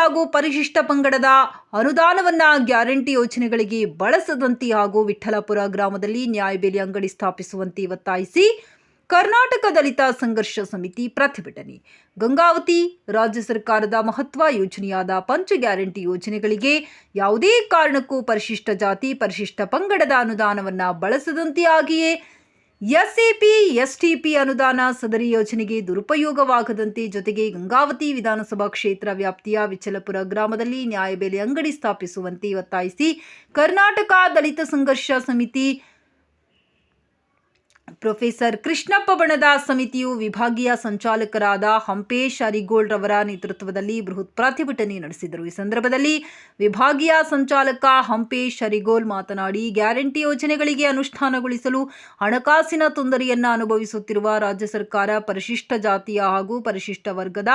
ಹಾಗೂ ಪರಿಶಿಷ್ಟ ಪಂಗಡದ ಅನುದಾನವನ್ನ ಗ್ಯಾರಂಟಿ ಯೋಜನೆಗಳಿಗೆ ಬಳಸದಂತೆ ಹಾಗೂ ವಿಠಲಪುರ ಗ್ರಾಮದಲ್ಲಿ ನ್ಯಾಯಬೆಲೆ ಅಂಗಡಿ ಸ್ಥಾಪಿಸುವಂತೆ ಒತ್ತಾಯಿಸಿ ಕರ್ನಾಟಕ ದಲಿತ ಸಂಘರ್ಷ ಸಮಿತಿ ಪ್ರತಿಭಟನೆ. ಗಂಗಾವತಿ ರಾಜ್ಯ ಸರ್ಕಾರದ ಮಹತ್ವ ಯೋಜನೆಯಾದ ಪಂಚ ಗ್ಯಾರಂಟಿ ಯೋಜನೆಗಳಿಗೆ ಯಾವುದೇ ಕಾರಣಕ್ಕೂ ಪರಿಶಿಷ್ಟ ಜಾತಿ, ಪರಿಶಿಷ್ಟ ಪಂಗಡದ ಅನುದಾನವನ್ನ ಬಳಸದಂತೆ ಹಾಗೆಯೇ ಎಸ್ಎಪಿ, ಎಸ್ಟಿಪಿ ಅನುದಾನ ಸದರಿ ಯೋಜನೆಗೆ ದುರುಪಯೋಗವಾಗದಂತೆ ಜೊತೆಗೆ ಗಂಗಾವತಿ ವಿಧಾನಸಭಾ ಕ್ಷೇತ್ರ ವ್ಯಾಪ್ತಿಯ ವಿಚಲಪುರ ಗ್ರಾಮದಲ್ಲಿ ನ್ಯಾಯಬೆಲೆ ಅಂಗಡಿ ಸ್ಥಾಪಿಸುವಂತೆ ಒತ್ತಾಯಿಸಿ ಕರ್ನಾಟಕ ದಲಿತ ಸಂಘರ್ಷ ಸಮಿತಿ ಪ್ರೊಫೆಸರ್ ಕೃಷ್ಣಪ್ಪ ಬಣದ ಸಮಿತಿಯು ವಿಭಾಗೀಯ ಸಂಚಾಲಕರಾದ ಹಂಪೇಶ್ ಅರಿಗೋಳ್ ರವರ ನೇತೃತ್ವದಲ್ಲಿ ಬೃಹತ್ ಪ್ರತಿಭಟನೆ ನಡೆಸಿದರು. ಈ ಸಂದರ್ಭದಲ್ಲಿ ವಿಭಾಗೀಯ ಸಂಚಾಲಕ ಹಂಪೇಶ್ ಅರಿಗೋಲ್ ಮಾತನಾಡಿ, ಗ್ಯಾರಂಟಿ ಯೋಜನೆಗಳಿಗೆ ಅನುಷ್ಠಾನಗೊಳಿಸಲು ಹಣಕಾಸಿನ ತೊಂದರೆಯನ್ನು ಅನುಭವಿಸುತ್ತಿರುವ ರಾಜ್ಯ ಸರ್ಕಾರ ಪರಿಶಿಷ್ಟ ಜಾತಿಯ ಹಾಗೂ ಪರಿಶಿಷ್ಟ ವರ್ಗದ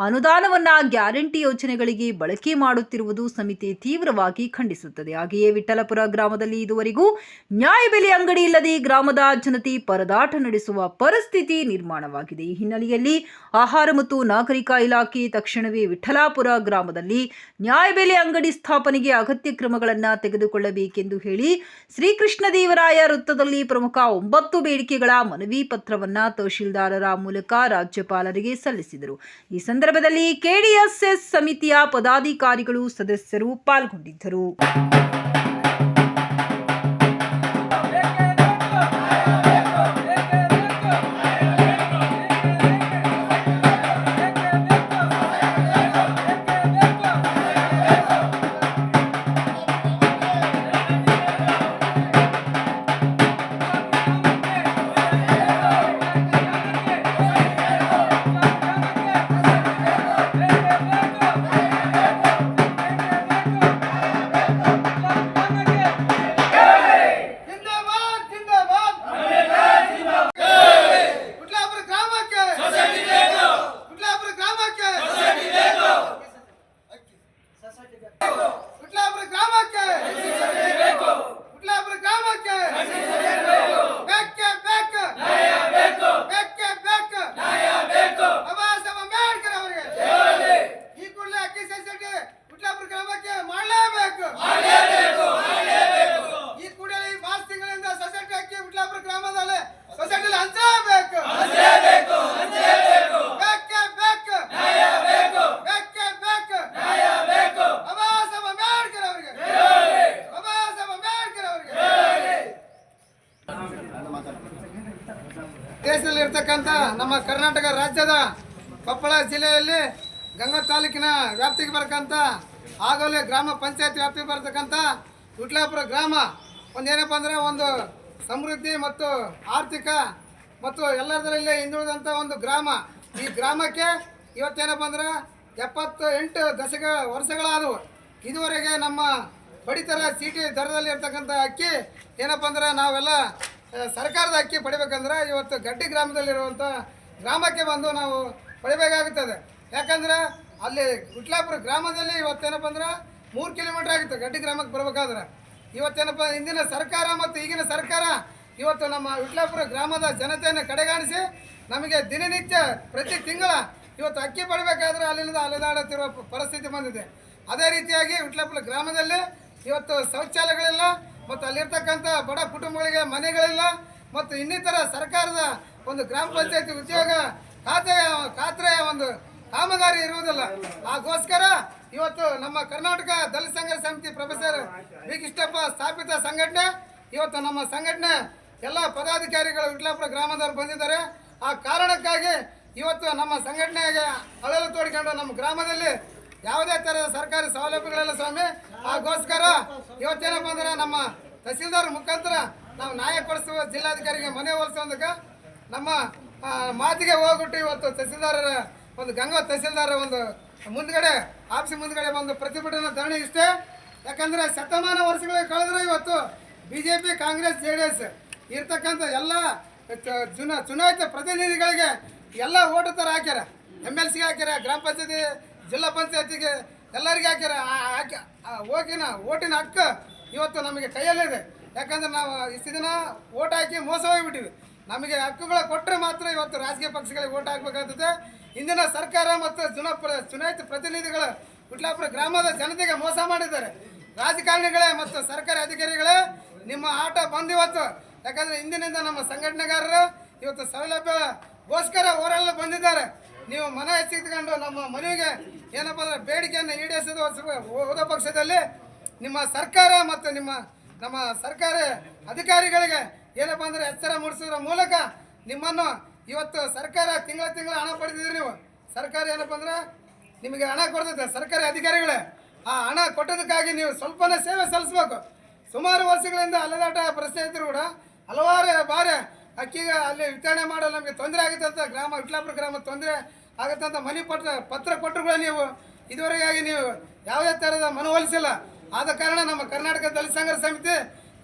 ಅನುದಾನವನ್ನ ಗ್ಯಾರಂಟಿ ಯೋಜನೆಗಳಿಗೆ ಬಳಕೆ ಮಾಡುತ್ತಿರುವುದು ಸಮಿತಿ ತೀವ್ರವಾಗಿ ಖಂಡಿಸುತ್ತದೆ. ಹಾಗೆಯೇ ವಿಠಲಪುರ ಗ್ರಾಮದಲ್ಲಿ ಇದುವರೆಗೂ ನ್ಯಾಯಬೆಲೆ ಅಂಗಡಿ ಇಲ್ಲದೆ ಗ್ರಾಮದ ಜನತೆ ಪರದಾಟ ನಡೆಸುವ ಪರಿಸ್ಥಿತಿ ನಿರ್ಮಾಣವಾಗಿದೆ. ಈ ಹಿನ್ನೆಲೆಯಲ್ಲಿ ಆಹಾರ ಮತ್ತು ನಾಗರಿಕ ಇಲಾಖೆ ತಕ್ಷಣವೇ ವಿಠಲಾಪುರ ಗ್ರಾಮದಲ್ಲಿ ನ್ಯಾಯಬೆಲೆ ಅಂಗಡಿ ಸ್ಥಾಪನೆಗೆ ಅಗತ್ಯ ಕ್ರಮಗಳನ್ನು ತೆಗೆದುಕೊಳ್ಳಬೇಕೆಂದು ಹೇಳಿ ಶ್ರೀಕೃಷ್ಣದೇವರಾಯ ವೃತ್ತದಲ್ಲಿ ಪ್ರಮುಖ ಒಂಬತ್ತು ಬೇಡಿಕೆಗಳ ಮನವಿ ಪತ್ರವನ್ನ ತಹಶೀಲ್ದಾರರ ಮೂಲಕ ರಾಜ್ಯಪಾಲರಿಗೆ ಸಲ್ಲಿಸಿದರು. ಈ ಸಂದರ್ಭದಲ್ಲಿ ಕೆಡಿಎಸ್ಎಸ್ ಸಮಿತಿಯ ಪದಾಧಿಕಾರಿಗಳು ಸದಸ್ಯರು ಪಾಲ್ಗೊಂಡಿದ್ದರು. ಇರ್ತಕ್ಕಂಥ ನಮ್ಮ ಕರ್ನಾಟಕ ರಾಜ್ಯದ ಕೊಪ್ಪಳ ಜಿಲ್ಲೆಯಲ್ಲಿ ಗಂಗಾ ತಾಲೂಕಿನ ವ್ಯಾಪ್ತಿಗೆ ಬರ್ತಕ್ಕಂಥ ಆಗೋಲೆ ಗ್ರಾಮ ಪಂಚಾಯತ್ ವ್ಯಾಪ್ತಿಗೆ ಬರ್ತಕ್ಕಂಥ ವಿಟ್ಲಾಪುರ ಗ್ರಾಮ ಒಂದೇನಪ್ಪ ಅಂದ್ರೆ ಒಂದು ಸಮೃದ್ಧಿ ಮತ್ತು ಆರ್ಥಿಕ ಮತ್ತು ಎಲ್ಲದರಲ್ಲಿ ಹಿಂದುಳಿದಂಥ ಒಂದು ಗ್ರಾಮ. ಈ ಗ್ರಾಮಕ್ಕೆ ಇವತ್ತೇನಪ್ಪ ಅಂದ್ರೆ ಎಪ್ಪತ್ತು ಎಂಟು ದಶಕ ವರ್ಷಗಳಾದವು. ಇದುವರೆಗೆ ನಮ್ಮ ಪಡಿತರ ಚೀಟಿ ದರದಲ್ಲಿ ಇರ್ತಕ್ಕಂಥ ಅಕ್ಕಿ ಏನಪ್ಪ ಅಂದ್ರೆ ನಾವೆಲ್ಲ ಸರ್ಕಾರದ ಅಕ್ಕಿ ಪಡಿಬೇಕಂದ್ರೆ ಇವತ್ತು ಗಡ್ಡಿ ಗ್ರಾಮದಲ್ಲಿರುವಂಥ ಗ್ರಾಮಕ್ಕೆ ಬಂದು ನಾವು ಪಡಿಬೇಕಾಗುತ್ತದೆ. ಯಾಕಂದ್ರೆ ಅಲ್ಲಿ ವಿಟ್ಲಾಪುರ ಗ್ರಾಮದಲ್ಲಿ ಇವತ್ತೇನಪ್ಪ ಅಂದ್ರೆ ಮೂರು ಕಿಲೋಮೀಟ್ರ್ ಆಗುತ್ತೆ ಗಡ್ಡಿ ಗ್ರಾಮಕ್ಕೆ ಬರಬೇಕಾದ್ರೆ. ಇವತ್ತೇನಪ್ಪ ಹಿಂದಿನ ಸರ್ಕಾರ ಮತ್ತು ಈಗಿನ ಸರ್ಕಾರ ಇವತ್ತು ನಮ್ಮ ವಿಟ್ಲಾಪುರ ಗ್ರಾಮದ ಜನತೆಯನ್ನು ಕಡೆಗಾಣಿಸಿ ನಮಗೆ ದಿನನಿತ್ಯ ಪ್ರತಿ ತಿಂಗಳ ಇವತ್ತು ಅಕ್ಕಿ ಪಡಬೇಕಾದ್ರೆ ಅಲ್ಲಿಂದ ಅಲೆದಾಡುತ್ತಿರುವ ಪರಿಸ್ಥಿತಿ ಬಂದಿದೆ. ಅದೇ ರೀತಿಯಾಗಿ ವಿಟ್ಲಾಪುರ ಗ್ರಾಮದಲ್ಲಿ ಇವತ್ತು ಶೌಚಾಲಯಗಳಿಲ್ಲ ಮತ್ತು ಅಲ್ಲಿರ್ತಕ್ಕಂಥ ಬಡ ಕುಟುಂಬಗಳಿಗೆ ಮನೆಗಳಿಲ್ಲ, ಮತ್ತು ಇನ್ನಿತರ ಸರ್ಕಾರದ ಒಂದು ಗ್ರಾಮ ಪಂಚಾಯತಿ ಉದ್ಯೋಗ ಖಾತೆಯ ಖಾತ್ರೆಯ ಒಂದು ಕಾಮಗಾರಿ ಇರುವುದಿಲ್ಲ. ಆಗೋಸ್ಕರ ಇವತ್ತು ನಮ್ಮ ಕರ್ನಾಟಕ ದಲಿತ ಸಂಘ ಸಮಿತಿ ಪ್ರೊಫೆಸರ್ ಬಿ ಕೃಷ್ಣಪ್ಪ ಸ್ಥಾಪಿತ ಸಂಘಟನೆ, ಇವತ್ತು ನಮ್ಮ ಸಂಘಟನೆ ಎಲ್ಲ ಪದಾಧಿಕಾರಿಗಳು ವಿಟ್ಲಾಪುರ ಗ್ರಾಮದವರು ಬಂದಿದ್ದಾರೆ. ಆ ಕಾರಣಕ್ಕಾಗಿ ಇವತ್ತು ನಮ್ಮ ಸಂಘಟನೆಗೆ ಅಳಲು ತೋಡಿಕೊಂಡು ನಮ್ಮ ಗ್ರಾಮದಲ್ಲಿ ಯಾವುದೇ ಥರದ ಸರ್ಕಾರಿ ಸೌಲಭ್ಯಗಳೆಲ್ಲ ಸ್ವಾಮಿ ಆಗೋಸ್ಕರ ಇವತ್ತೇನಪ್ಪ ಅಂದ್ರೆ ನಮ್ಮ ತಹಸೀಲ್ದಾರ್ ಮುಖಾಂತರ ನಾವು ನ್ಯಾಯ ಕೊಡಿಸುವ ಜಿಲ್ಲಾಧಿಕಾರಿಗೆ ಮನೆ ಹೋಲಿಸೋದಕ್ಕೆ ನಮ್ಮ ಮಾತಿಗೆ ಹೋಗ್ಬಿಟ್ಟು ಇವತ್ತು ತಹಸೀಲ್ದಾರರ ಒಂದು ಗಂಗಾ ತಹಸೀಲ್ದಾರ ಒಂದು ಮುಂದ್ಗಡೆ, ಆಫೀಸ್ ಮುಂದ್ಗಡೆ ಒಂದು ಪ್ರತಿಭಟನಾ ಧರಣಿ ಇಷ್ಟೇ. ಯಾಕಂದ್ರೆ ಶತಮಾನ ವರ್ಷಗಳಿಗೆ ಕಳೆದ್ರೆ ಇವತ್ತು B J P Congress, J D S ಇರ್ತಕ್ಕಂಥ ಎಲ್ಲ ಚುನಾ, ಚುನಾಯಿತ ಪ್ರತಿನಿಧಿಗಳಿಗೆ ಎಲ್ಲ ಓಟು ಥರ ಹಾಕ್ಯಾರ. ಎಂ ಎಲ್ ಸಿಗೆ ಹಾಕ್ಯಾರ, ಗ್ರಾಮ ಪಂಚಾಯತಿ ಜಿಲ್ಲಾ ಪಂಚಾಯತಿಗೆ ಎಲ್ಲರಿಗೆ ಹಾಕ್ಯಾರ ಆ- ಹಾಕಿ, ಆ ಓಟಿನ ಹಕ್ಕು ಇವತ್ತು ನಮಗೆ ಕೈಯಲ್ಲಿದೆ ಯಾಕಂದ್ರೆ ನಾವು ಇಷ್ಟು ದಿನ ಓಟ್ ಹಾಕಿ ಮೋಸ ಹೋಗಿಬಿಟ್ಟಿವಿ. ನಮಗೆ ಹಕ್ಕುಗಳ ಕೊಟ್ಟರೆ ಮಾತ್ರ ಇವತ್ತು ರಾಜಕೀಯ ಪಕ್ಷಗಳಿಗೆ ಓಟ್ ಹಾಕ್ಬೇಕಾಗ್ತದೆ. ಇಂದಿನ ಸರ್ಕಾರ ಮತ್ತು ಚುನ ಚುನಾಯಿತ ಪ್ರತಿನಿಧಿಗಳು ವಿಟ್ಲಾಪುರ ಗ್ರಾಮದ ಜನತೆಗೆ ಮೋಸ ಮಾಡಿದ್ದಾರೆ. ರಾಜಕಾರಣಿಗಳೇ ಮತ್ತು ಸರ್ಕಾರಿ ಅಧಿಕಾರಿಗಳೇ, ನಿಮ್ಮ ಆಟ ಬಂದು ಇವತ್ತು. ಯಾಕಂದ್ರೆ ಇಂದಿನಿಂದ ನಮ್ಮ ಸಂಘಟನೆಗಾರರು ಇವತ್ತು ಸೌಲಭ್ಯಗೋಸ್ಕರ ಹೋರಾಡಲು ಬಂದಿದ್ದಾರೆ. ನೀವು ಮನ ಹೆಚ್ಚಿಟ್ಕೊಂಡು ನಮ್ಮ ಮನವಿಗೆ ಏನಪ್ಪ ಅಂದ್ರೆ ಬೇಡಿಕೆಯನ್ನು ಈಡೇರಿಸಿದ ಹೋದ ಪಕ್ಷದಲ್ಲಿ ನಿಮ್ಮ ಸರ್ಕಾರ ಮತ್ತು ನಿಮ್ಮ ನಮ್ಮ ಸರ್ಕಾರಿ ಅಧಿಕಾರಿಗಳಿಗೆ ಏನಪ್ಪ ಅಂದ್ರೆ ಎಚ್ಚರ ಮೂಡಿಸೋದ್ರ ಮೂಲಕ ನಿಮ್ಮನ್ನು ಇವತ್ತು ಸರ್ಕಾರ ತಿಂಗಳ ತಿಂಗಳ ಹಣ ಪಡೆದಿದ್ದೀರಿ ನೀವು. ಸರ್ಕಾರ ಏನಪ್ಪ ಅಂದ್ರೆ ನಿಮಗೆ ಹಣ ಕೊಡ್ತದೆ, ಸರ್ಕಾರಿ ಅಧಿಕಾರಿಗಳೇ. ಆ ಹಣ ಕೊಟ್ಟದಕ್ಕಾಗಿ ನೀವು ಸ್ವಲ್ಪನೇ ಸೇವೆ ಸಲ್ಲಿಸ್ಬೇಕು. ಸುಮಾರು ವರ್ಷಗಳಿಂದ ಅಲೆದಾಟ ಪ್ರಶ್ನೆ ಇದ್ರು ಕೂಡ ಹಲವಾರು ಬಾರಿ ಅಕ್ಕಿಗೆ ಅಲ್ಲಿ ವಿತರಣೆ ಮಾಡಲು ನಮಗೆ ತೊಂದರೆ ಆಗುತ್ತೆ ಅಂತ ಗ್ರಾಮ ವಿಟ್ಲಾಪುರ ಗ್ರಾಮ ತೊಂದರೆ ಆಗುತ್ತೆ ಅಂತ ಮನೆ ಪತ್ರ ಪತ್ರ ಕೊಟ್ಟರು ನೀವು. ಇದುವರೆಗಾಗಿ ನೀವು ಯಾವುದೇ ಥರದ ಮನವೊಲಿಸಿಲ್ಲ. ಆದ ಕಾರಣ ನಮ್ಮ ಕರ್ನಾಟಕ ದಲಿತ ಸಂಘರ್ಷ ಸಮಿತಿ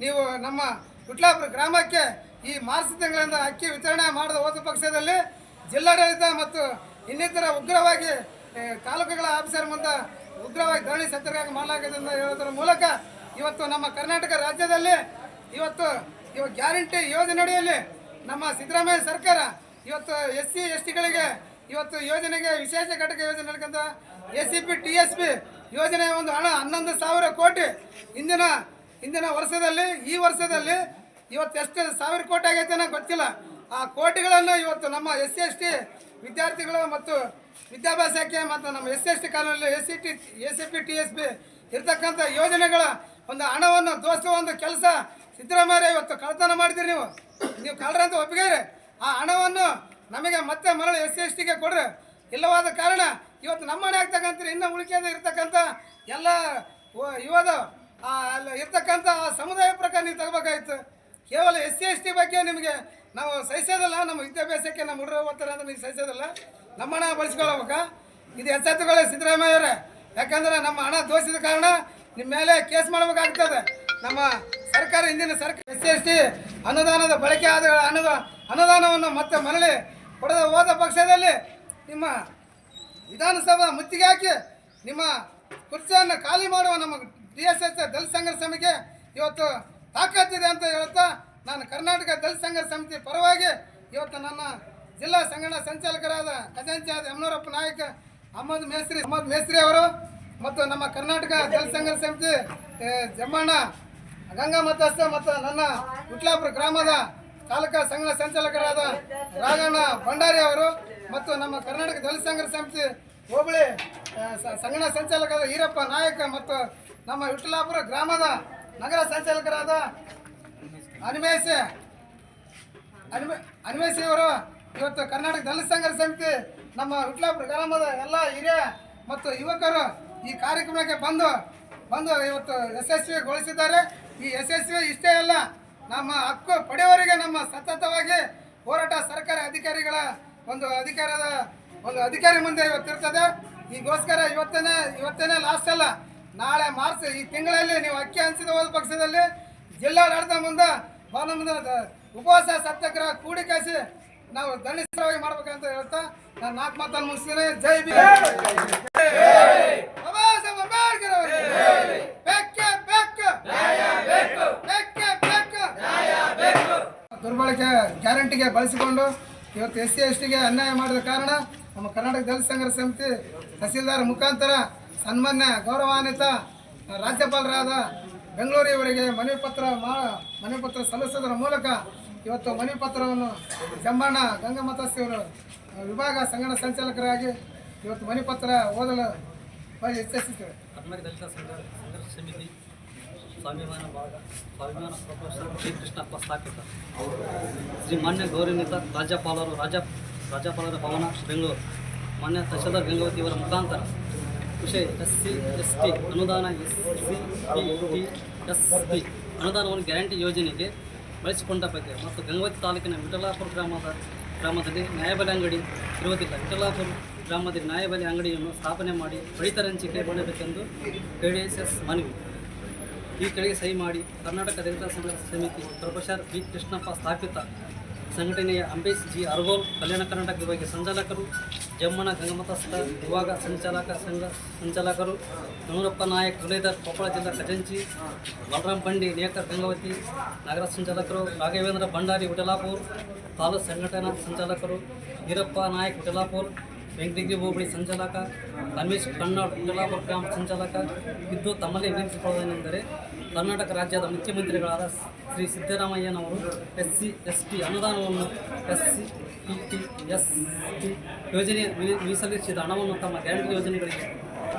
ನೀವು ನಮ್ಮ ವಿಟ್ಲಾಪುರ ಗ್ರಾಮಕ್ಕೆ ಈ ಮಾರ್ಚ್ ತಿಂಗಳಿಂದ ಅಕ್ಕಿ ವಿತರಣೆ ಮಾಡಿದ ಹೋದ ಪಕ್ಷದಲ್ಲಿ ಜಿಲ್ಲಾಡಳಿತ ಮತ್ತು ಇನ್ನಿತರ ಉಗ್ರವಾಗಿ ತಾಲೂಕುಗಳ ಆಫೀಸರ್ ಮುಂದೆ ಉಗ್ರವಾಗಿ ಧರಣಿ ಸತ್ಯಾಗ್ರಹ ಮಾಡಲಾಗಿದೆ ಅಂತ ಹೇಳೋದ್ರ ಮೂಲಕ ಇವತ್ತು ನಮ್ಮ ಕರ್ನಾಟಕ ರಾಜ್ಯದಲ್ಲಿ ಇವತ್ತು ಇವಾಗ ಗ್ಯಾರಂಟಿ ಯೋಜನೆ ಅಡಿಯಲ್ಲಿ ನಮ್ಮ ಸಿದ್ದರಾಮಯ್ಯ ಸರ್ಕಾರ ಇವತ್ತು ಎಸ್ ಸಿ, ಎಸ್ ಟಿಗಳಿಗೆ ಇವತ್ತು ಯೋಜನೆಗೆ ವಿಶೇಷ ಘಟಕ ಯೋಜನೆ ನಡ್ಕೊಂತ S C P T S P ಯೋಜನೆ ಒಂದು ಹಣ ಹನ್ನೊಂದು ಸಾವಿರ ಕೋಟಿ ಇಂದಿನ ಇಂದಿನ ವರ್ಷದಲ್ಲಿ, ಈ ವರ್ಷದಲ್ಲಿ ಇವತ್ತು ಎಷ್ಟು ಸಾವಿರ ಕೋಟಿ ಆಗೈತೆ ಅನ್ನೋ ಗೊತ್ತಿಲ್ಲ. ಆ ಕೋಟಿಗಳನ್ನು ಇವತ್ತು ನಮ್ಮ ಎಸ್ ಸಿ ಎಸ್ ಟಿ ವಿದ್ಯಾರ್ಥಿಗಳು ಮತ್ತು ವಿದ್ಯಾಭ್ಯಾಸಕ್ಕೆ ಮತ್ತು ನಮ್ಮ ಎಸ್ ಎಸ್ ಟಿ ಕಾಲೋನಿಯಲ್ಲಿ S C T A C P T S P ಇರ್ತಕ್ಕಂಥ ಯೋಜನೆಗಳ ಒಂದು ಹಣವನ್ನು ದೋಸುವ ಒಂದು ಕೆಲಸ ಸಿದ್ದರಾಮಯ್ಯ ಇವತ್ತು ಕಳ್ತನ ಮಾಡಿದಿರಿ ನೀವು. ನೀವು ಕಳ್ಳರಂತ ಒಪ್ಪಿಗೆ ಆ ಹಣವನ್ನು ನಮಗೆ ಮತ್ತೆ ಮರಳು ಎಸ್ ಸಿ ಎಸ್ ಟಿಗೆ ಕೊಡ್ರಿ ಇಲ್ಲವಾದ ಕಾರಣ ಇವತ್ತು ನಮ್ಮ ಮನೆ ಆಗ್ತಕ್ಕಂಥ ಇನ್ನೂ ಉಳಿಕೆದ ಇರ್ತಕ್ಕಂಥ ಎಲ್ಲ ಅಲ್ಲಿ ಇರ್ತಕ್ಕಂಥ ಆ ಸಮುದಾಯ ಪ್ರಕಾರ ನೀವು ತಗೋಬೇಕಾಗಿತ್ತು ಕೇವಲ ಎಸ್ ಸಿ ಎಸ್ ಟಿ ಬಗ್ಗೆ ನಿಮಗೆ ನಾವು ಸಹಿಸೋದಲ್ಲ, ನಮ್ಮ ವಿದ್ಯಾಭ್ಯಾಸಕ್ಕೆ ನಮ್ಮ ಹುಡುಗರು ಓದ್ತಾರೆ ಅಂತ ನೀವು ಸಹಿಸೋದಲ್ಲ, ನಮ್ಮ ಹಣ ಬಳಸ್ಕೊಳ್ಬೇಕಾ ಇದು ಎಚ್ಚೆತ್ತುಗಳೇ ಸಿದ್ದರಾಮಯ್ಯವರೇ ಯಾಕಂದ್ರೆ ನಮ್ಮ ಹಣ ದೋಷಿದ ಕಾರಣ ನಿಮ್ಮ ಮೇಲೆ ಕೇಸ್ ಮಾಡಬೇಕಾಗ್ತದೆ. ನಮ್ಮ ಸರ್ಕಾರ, ಹಿಂದಿನ ಸರ್ಕಾರ ಎಸ್ ಸಿ ಎಸ್ ಟಿ ಅನುದಾನದ ಬಳಕೆ ಆದ ಅನುದ, ಅನುದಾನವನ್ನು ಮತ್ತೆ ಮರಳಿ ಕೊಡದ ಹೋದ ಪಕ್ಷದಲ್ಲಿ ನಿಮ್ಮ ವಿಧಾನಸಭಾ ಮುತ್ತಿಗೆ ಹಾಕಿ ನಿಮ್ಮ ಕುರ್ಚಿಯನ್ನು ಖಾಲಿ ಮಾಡುವ ನಮ್ಮ ಡಿ ಎಸ್ ಎಸ್ ದಲಿತ ಸಂಘರ್ಷ ಸಮಿತಿಗೆ ಇವತ್ತು ತಾಕತ್ತಿದೆ ಅಂತ ಹೇಳ್ತಾ ನಾನು ಕರ್ನಾಟಕ ದಲಿತ ಸಂಘರ್ಷ ಸಮಿತಿ ಪರವಾಗಿ ಇವತ್ತು ನನ್ನ ಜಿಲ್ಲಾ ಸಂಘಟನಾ ಸಂಚಾಲಕರಾದ ಖಜಾಂಚಿ ಆದ ಯಮನೂರಪ್ಪ ನಾಯಕ, ಅಹಮದ್ ಮೇಸ್ತ್ರಿ ಅಹಮದ್ ಮೇಸ್ತ್ರಿ ಅವರು ಮತ್ತು ನಮ್ಮ ಕರ್ನಾಟಕ ದಲಿತ ಸಂಘರ್ಷ ಸಮಿತಿ ಜಮ್ಮಣ್ಣ, ಗಂಗಾ ಮತಸ್ಥ ಮತ್ತು ನನ್ನ ಉಟ್ಲಾಪುರ ಗ್ರಾಮದ ತಾಲೂಕಾ ಸಂಘ ಸಂಚಾಲಕರಾದ ರಾಘಣ್ಣ ಭಂಡಾರಿ ಅವರು ಮತ್ತು ನಮ್ಮ ಕರ್ನಾಟಕ ದಲಿತ ಸಂಘರ್ಷ ಸಮಿತಿ ಹೋಬಳಿ ಸಂಘನ ಸಂಘ ಸಂಚಾಲಕರಾದ ಈರಪ್ಪ ನಾಯಕ ಮತ್ತು ನಮ್ಮ ವಿಠಲಾಪುರ ಗ್ರಾಮದ ನಗರ ಸಂಚಾಲಕರಾದ ಅನಿಮೇಶ ಅನಿಮೇಶ ಅವರು ಇವತ್ತು ಕರ್ನಾಟಕ ದಲಿತ ಸಂಘರ್ಷ ಸಮಿತಿ ನಮ್ಮ ವಿಟ್ಲಾಪುರ ಗ್ರಾಮದ ಎಲ್ಲ ಹಿರಿಯ ಮತ್ತು ಯುವಕರು ಈ ಕಾರ್ಯಕ್ರಮಕ್ಕೆ ಬಂದು ಬಂದು ಇವತ್ತು ಯಶಸ್ವಿಗೊಳಿಸಿದ್ದಾರೆ. ಈ ಯಶಸ್ವಿ ಇಷ್ಟೇ ಅಲ್ಲ, ನಮ್ಮ ಹಕ್ಕು ಪಡೆಯವರಿಗೆ ನಮ್ಮ ಸತತವಾಗಿ ಹೋರಾಟ ಸರ್ಕಾರಿ ಅಧಿಕಾರಿಗಳ ಒಂದು ಅಧಿಕಾರದ ಒಂದು ಅಧಿಕಾರಿ ಮುಂದೆ ಇವತ್ತಿರ್ತದೆ ಈಗೋಸ್ಕರ ಇವತ್ತೇನೆ ಇವತ್ತೇನೆ ಲಾಸ್ಟ್ ಅಲ್ಲ ನಾಳೆ ಮಾರ್ಚ್ ಈ ತಿಂಗಳಲ್ಲಿ ನೀವು ಅಕ್ಕಿ ಹಂಚಿದ ಹೋದ ಪಕ್ಷದಲ್ಲಿ ಜಿಲ್ಲಾಡಳಿತ ಮುಂದೆ ಬಾನ ಮುಂದೆ ಉಪವಾಸ ಸತ್ಯಾಗ್ರಹ ಕೂಡಿಕಾಸಿ ನಾವು ದಂಡಿತವಾಗಿ ಮಾಡ್ಬೇಕಂತ ಹೇಳ್ತಾ ನಾನು ನಾಲ್ಕು ಮಾತನ್ನು ಮುಗಿಸ್ತೀನಿ. ಜೈ ಬಿ ಬಾಬಾ ಸಾಹೇಬ್ ಅಂಬೇಡ್ಕರ್ ದುರ್ಬಳಕೆ ಗ್ಯಾರಂಟಿಗೆ ಬಳಸಿಕೊಂಡು ಇವತ್ತು ಎಸ್ ಸಿ ಎಸ್ ಟಿಗೆ ಅನ್ಯಾಯ ಮಾಡಿದ ಕಾರಣ ನಮ್ಮ ಕರ್ನಾಟಕ ದಲಿತ ಸಂಘರ್ಷ ಸಮಿತಿ ತಹಸೀಲ್ದಾರ್ ಮುಖಾಂತರ ಸನ್ಮಾನ್ಯ ಗೌರವಾನ್ವಿತ ರಾಜ್ಯಪಾಲರಾದ ಬೆಂಗಳೂರಿವರಿಗೆ ಮನವಿ ಪತ್ರ ಮಾ, ಮನವಿ ಪತ್ರ ಸಲ್ಲಿಸೋದರ ಮೂಲಕ ಇವತ್ತು ಮನವಿ ಪತ್ರವನ್ನು ಜಂಬಣ್ಣ ಗಂಗಮತಸ್ತಿಯವರು ವಿಭಾಗ ಸಂಘಟ ಸಂಚಾಲಕರಾಗಿ ಇವತ್ತು ಮನವಿ ಪತ್ರ ಓದಲು ಬಹಳ ಇಚ್ಛಿಸುತ್ತೇವೆ ಕರ್ನಾಟಕ ದಲಿತ ಸಂಘ, ಸಂಘರ್ಷ ಸಮಿತಿ ಸ್ವಾಭಿಮಾನ ಭಾಗ, ಸ್ವಾಭಿಮಾನ ಪ್ರೊಫೆಸರ್ ಶ್ರೀ ಕೃಷ್ಣಪ್ಪ ಸ್ಥಾಪಿತ ಶ್ರೀ ಮಾನ್ಯ ಗೌರವಾನ್ವಿತ ರಾಜ್ಯಪಾಲರು ರಾಜ ರಾಜ್ಯಪಾಲರ ಭವನ, ಬೆಂಗಳೂರು. ಮಾನ್ಯ ತಹಶೀಲ್ದಾರ್ ಗಂಗಾವತಿಯವರ ಮುಖಾಂತರ ವಿಷಯ ಎಸ್ ಸಿ ಎಸ್ ಟಿ ಅನುದಾನ S C T S P ಅನುದಾನವನ್ನು ಗ್ಯಾರಂಟಿ ಯೋಜನೆಗೆ ಬಳಸಿಕೊಂಡ ಬಗ್ಗೆ ಮತ್ತು ಗಂಗವತಿ ತಾಲೂಕಿನ ವಿಠಲಾಪುರ ಗ್ರಾಮದ, ಗ್ರಾಮದಲ್ಲಿ ನ್ಯಾಯಬೆಲೆ ಅಂಗಡಿ ಇರುವುದಿಲ್ಲ. ವಿಠಲಾಪುರ ಗ್ರಾಮದಲ್ಲಿ ನ್ಯಾಯಬೆಲೆ ಅಂಗಡಿಯನ್ನು ಸ್ಥಾಪನೆ ಮಾಡಿ ರೈತರ ಹಂಚಿಕೆ ಮಾಡಬೇಕೆಂದು ಕೆ ಡಿ ಎಸ್ ಎಸ್ ಮನವಿ. ಈ ಕಡೆಗೆ ಸಹಿ ಮಾಡಿ ಕರ್ನಾಟಕ ದಲಿತ ಸಂಘರ್ಷ ಸಮಿತಿ ಪ್ರೊಫೆಸರ್ ಬಿ ಕೃಷ್ಣಪ್ಪ ಸ್ಥಾಪಿತ ಸಂಘಟನೆಯ ಅಂಬೇಶ್ ಜಿ ಅರ್ಗೋಲ್, ಕಲ್ಯಾಣ ಕರ್ನಾಟಕ ವಿಭಾಗ ಸಂಚಾಲಕರು, ಜಮ್ಮನ ಗಂಗಮತಸ್ಥ ವಿಭಾಗ ಸಂಚಾಲಕ ಸಂಘ ಸಂಚಾಲಕರು ಯೂರಪ್ಪ ನಾಯಕ್ ತುಲೇದರ್ ಕೊಪ್ಪಳ ಜಿಲ್ಲಾ ಖಜಂಚಿ ಬಲರಾಮ್ ಬಂಡಿ, ನೇಕರ್ ಗಂಗಾವತಿ ನಗರ ಸಂಚಾಲಕರು, ರಾಘವೇಂದ್ರ ಭಂಡಾರಿ ವಿಠಲಾಪುರ್ ತಾಲೂಕು ಸಂಘಟನಾ ಸಂಚಾಲಕರು, ವೀರಪ್ಪ ನಾಯಕ್ ವಿಠಲಾಪುರ್ ವೆಂಕಟಗಿರಿ ಹೋಬಳಿ ಸಂಚಾಲಕ, ರಮೇಶ್ ಕಣ್ಣಾಡ್ ವಿಠಲಾಪುರ ಗ್ರಾಮ ಸಂಚಾಲಕ, ಇದ್ದು ತಮ್ಮಲ್ಲಿ ವಿನಂತಿಸಿಕೊಳ್ಳುವುದೇನೆಂದರೆ ಕರ್ನಾಟಕ ರಾಜ್ಯದ ಮುಖ್ಯಮಂತ್ರಿಗಳಾದ ಶ್ರೀ ಸಿದ್ದರಾಮಯ್ಯನವರು ಎಸ್ ಸಿ ಎಸ್ ಟಿ ಅನುದಾನವನ್ನು S C T T S T ಯೋಜನೆ ಮೀಸಲಿರಿಸಿದ ಹಣವನ್ನು ತಮ್ಮ ಗ್ಯಾರಂಟಿ ಯೋಜನೆಗಳಿಗೆ,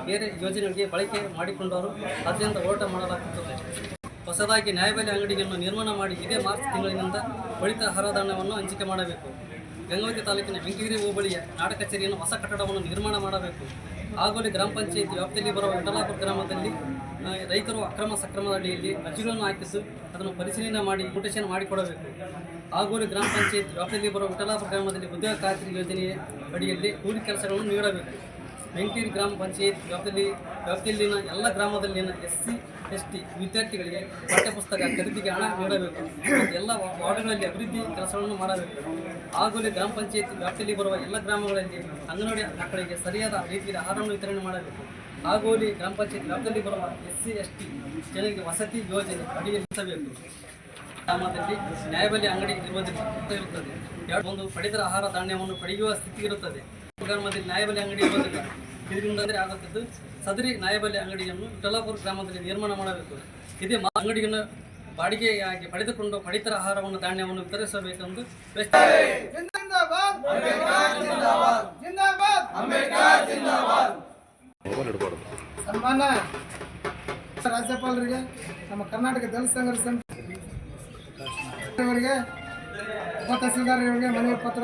ಬೇರೆ ಯೋಜನೆಗಳಿಗೆ ಬಳಕೆ ಮಾಡಿಕೊಂಡವರು ಅದರಿಂದ ಹೋರಾಟ ಮಾಡಲಾಗುತ್ತದೆ. ಹೊಸದಾಗಿ ನ್ಯಾಯಬೆಲೆ ಅಂಗಡಿಯನ್ನು ನಿರ್ಮಾಣ ಮಾಡಿ ಇದೇ ಮಾರ್ಚ್ ತಿಂಗಳಿನಿಂದ ಬಳಿತ ಹರದಾಣವನ್ನು ಹಂಚಿಕೆ ಮಾಡಬೇಕು. ಗಂಗಾವತಿ ತಾಲೂಕಿನ ಬೆಂಕಿಗಿರಿ ಹೋಬಳಿಯ ನಾಡ ಕಚೇರಿಯನ್ನು ಹೊಸ ಕಟ್ಟಡವನ್ನು ನಿರ್ಮಾಣ ಮಾಡಬೇಕು. ಆಗೋಲಿ ಗ್ರಾಮ ಪಂಚಾಯಿತಿ ವ್ಯಾಪ್ತಿಯಲ್ಲಿ ಬರುವ ವಿಠಲಾಪುರ ಗ್ರಾಮದಲ್ಲಿ ರೈತರು ಅಕ್ರಮ ಸಕ್ರಮದ ಅಡಿಯಲ್ಲಿ ಅರ್ಜಿಗಳನ್ನು ಹಾಕಿಸಿ ಅದನ್ನು ಪರಿಶೀಲನೆ ಮಾಡಿ ಮೋಟೇಶನ್ ಮಾಡಿಕೊಡಬೇಕು. ಆಗೋಲಿ ಗ್ರಾಮ ಪಂಚಾಯತ್ ವ್ಯಾಪ್ತಿಯಲ್ಲಿ ಬರುವ ವಿಠಲಾಪುರ ಗ್ರಾಮದಲ್ಲಿ ಉದ್ಯೋಗ ಖಾತ್ರಿ ಯೋಜನೆಯ ಅಡಿಯಲ್ಲಿ ಕೂಲಿ ಕೆಲಸಗಳನ್ನು ನೀಡಬೇಕು. ಬೆಂಕೂರು ಗ್ರಾಮ ಪಂಚಾಯತ್ ವ್ಯಾಪ್ತಿಯಲ್ಲಿ, ವ್ಯಾಪ್ತಿಯಲ್ಲಿನ ಎಲ್ಲ ಗ್ರಾಮದಲ್ಲಿನ ಎಸ್ ಸಿ, ಎಸ್ ಟಿ ವಿದ್ಯಾರ್ಥಿಗಳಿಗೆ ಪಠ್ಯಪುಸ್ತಕ, ಖರೀದಿಗೆ ಹಣ ನೀಡಬೇಕು. ಎಲ್ಲ ವಾರ್ಡ್ಗಳಲ್ಲಿ ಅಭಿವೃದ್ಧಿ ಕೆಲಸಗಳನ್ನು ಮಾಡಬೇಕು. ಆಗೋಲಿ ಗ್ರಾಮ ಪಂಚಾಯತ್ ವ್ಯಾಪ್ತಿಯಲ್ಲಿ ಬರುವ ಎಲ್ಲ ಗ್ರಾಮಗಳಲ್ಲಿ ಅಂಗನವಾಡಿ ಮಕ್ಕಳಿಗೆ ಸರಿಯಾದ ರೀತಿಯಲ್ಲಿ ಆಹಾರವನ್ನು ವಿತರಣೆ ಮಾಡಬೇಕು. ಆಗೋಲಿ ಗ್ರಾಮ ಪಂಚಾಯತ್ ವ್ಯಾಪ್ತಿಯಲ್ಲಿ ಬರುವ ಎಸ್ ಸಿ ಎಸ್ ಟಿ ಜನರಿಗೆ ವಸತಿ ಯೋಜನೆ ಅಡಿಯಲ್ಲಿ ಗ್ರಾಮದಲ್ಲಿ ನ್ಯಾಯಬೆಲೆ ಅಂಗಡಿ ಇರುವುದಿಲ್ಲ ಇರುತ್ತದೆ ಎರಡು ಒಂದು ಪಡಿತರ ಆಹಾರ ಧಾನ್ಯವನ್ನು ಪಡೆಯುವ ಸ್ಥಿತಿ ಇರುತ್ತದೆ ಗ್ರಾಮದಲ್ಲಿ ನ್ಯಾಯಬೆಲೆ ಅಂಗಡಿ ಇರುವುದಿಲ್ಲ ಇದರಿಂದ ಆಗುತ್ತಿದ್ದು ಸದರಿ ನ್ಯಾಯಬೆಲೆ ಅಂಗಡಿಯನ್ನು ವಿಠಲಾಪುರ ಗ್ರಾಮದಲ್ಲಿ ನಿರ್ಮಾಣ ಮಾಡಬೇಕು ಇದೇ ಅಂಗಡಿಯನ್ನು ಬಾಡಿಗೆಯಾಗಿ ಪಡೆದುಕೊಂಡು ಪಡಿತರ ಆಹಾರವನ್ನು ಧಾನ್ಯವನ್ನು ವಿತರಿಸಬೇಕೆಂದು ಜಿಂದಾಬಾದ್ ಜಿಂದಾಬಾದ್ ಜಿಂದಾಬಾದ್ ಸನ್ಮಾನ ರಾಜ್ಯಪಾಲರಿಗೆ ನಮ್ಮ ಕರ್ನಾಟಕ ದಲಿತ ಸಂಘರ್ಷ ಅವರಿಗೆ ಉಪ ತಹಸೀಲ್ದಾರ್ ಮನವಿ ಪತ್ರ